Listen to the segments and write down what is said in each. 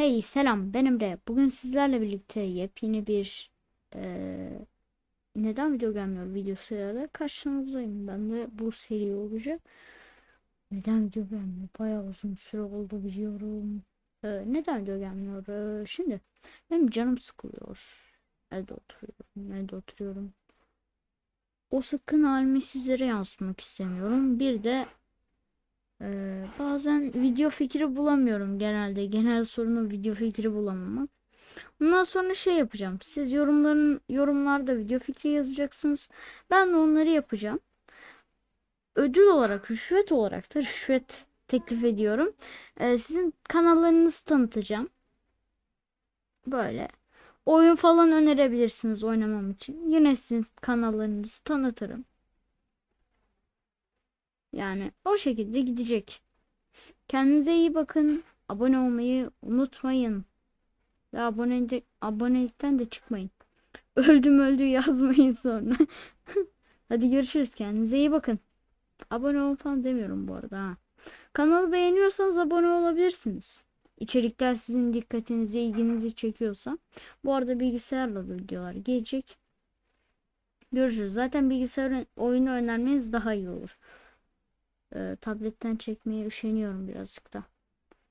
Hey selam ben Emre. Bugün sizlerle birlikte yepyeni bir eee, neden video gelmiyor videosuyla karşınızdayım. Ben de bu seri olacak. Neden video gelmiyor? Bayağı uzun süre oldu biliyorum. Eee, neden video gelmiyor? Eee, şimdi benim canım sıkılıyor. Evde oturuyorum. Evde oturuyorum. O sıkkın halimi sizlere yansıtmak istemiyorum. Bir de ee, bazen video fikri bulamıyorum genelde. Genel sorunum video fikri bulamamak. Ondan sonra şey yapacağım. Siz yorumların yorumlarda video fikri yazacaksınız. Ben de onları yapacağım. Ödül olarak, rüşvet olarak da rüşvet teklif ediyorum. Ee, sizin kanallarınızı tanıtacağım. Böyle. Oyun falan önerebilirsiniz oynamam için. Yine sizin kanallarınızı tanıtırım. Yani o şekilde gidecek. Kendinize iyi bakın. Abone olmayı unutmayın. Ve abone de, abonelikten de çıkmayın. Öldüm öldü yazmayın sonra. Hadi görüşürüz. Kendinize iyi bakın. Abone ol falan demiyorum bu arada ha. Kanalı beğeniyorsanız abone olabilirsiniz. İçerikler sizin dikkatinizi, ilginizi çekiyorsa. Bu arada bilgisayarla da videolar gelecek. Görüşürüz. Zaten bilgisayar oyunu önermeniz daha iyi olur. Ee, tabletten çekmeye üşeniyorum birazcık da.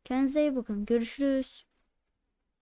Kendinize iyi bakın. Görüşürüz.